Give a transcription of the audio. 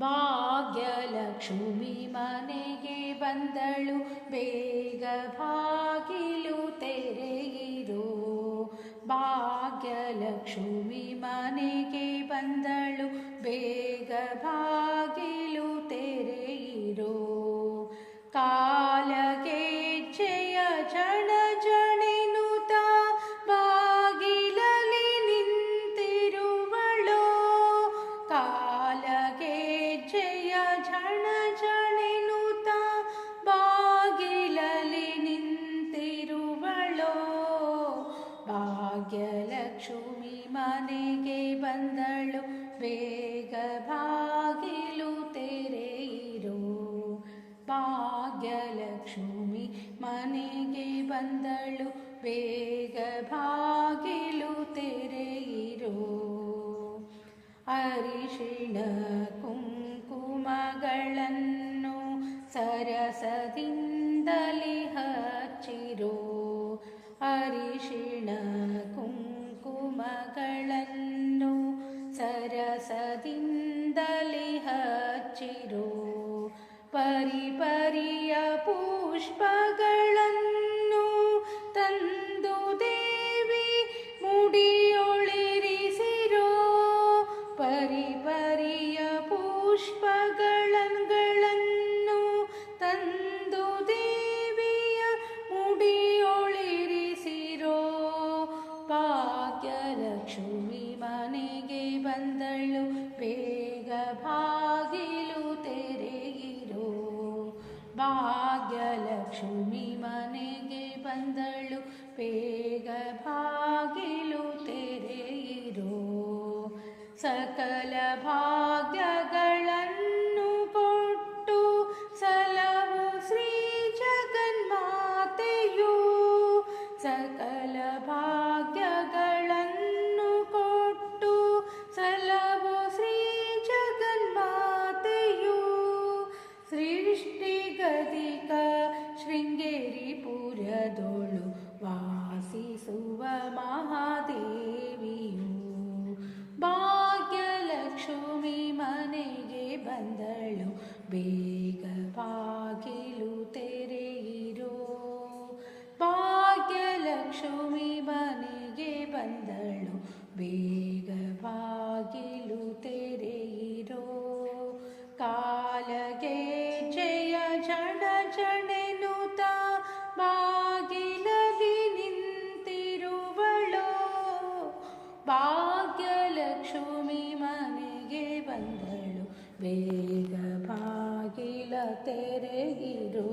ಭಾಗ್ಯಲಕ್ಷ್ಮಿ ಮನೆಗೆ ಬಂದಳು. ಬೇಗ ಬಾಗಿಲು ತೆರೆಯಿರೋ. ಭಾಗ್ಯಲಕ್ಷ್ಮಿ ಮನೆಗೆ ಬಂದಳು. ಬೇಗ ಬಾಗಿಲು ಭಾಗ್ಯಲಕ್ಷ್ಮಿ ಮನೆಗೆ ಬಂದಳು. ಬೇಗ ಬಾಗಿಲು ತೆರೆಯಿರೋ. ಭಾಗ್ಯಲಕ್ಷ್ಮಿ ಮನೆಗೆ ಬಂದಳು. ಬೇಗ ಬಾಗಿಲು ತೆರೆ ಅರಿಶಿಣ ಕುಂಕುಮಗಳನ್ನು ಸರಸದಿಂದಲಿ ಕುಂಕುಮಗಳನ್ನು ಸರಸದಿಂದಲಿ ಹಚ್ಚಿರೋ. ಪರಿಪರಿಯ ಪುಷ್ಪಗಳನ್ನು ತಂದು ದೇವಿ ಮುಡಿಯೊಳಿರಿಸಿರೋ. ಪರಿಪರಿಯ ಪುಷ್ಪಗಳನ್ನು ಭಾಗ್ಯಲಕ್ಷ್ಮಿ ಮನೆಗೆ ಬಂದಳು. ಬೇಗ ಬಾಗಿಲು ತೆರೆಯಿರೋ. ಸಕಲ ಭಾಗ್ಯಗಳನ್ನು ಸೃಷ್ಟಿಗದಿಕ ಶೃಂಗೇರಿ ಪುರದೊಳು ವಾಸಿಸುವ ಮಹಾದೇವಿಯು. ಭಾಗ್ಯಲಕ್ಷ್ಮಿ ಮನೆಗೆ ಬಂದಳು, ಬೇಗ ಬಾಗಿಲು ತೆರೆಯಿರೋ. ಭಾಗ್ಯಲಕ್ಷ್ಮಿ ಮನೆಗೆ ಬಂದಳು, ಬೇಗ ಬಾಗಿಲು ತೆರೆಯಿರೋ. ಕಾಲಗೆ ಬಂದಳು ಬೇಗ ಬಾಗಿಲ ತೆರೆಯಿರೋ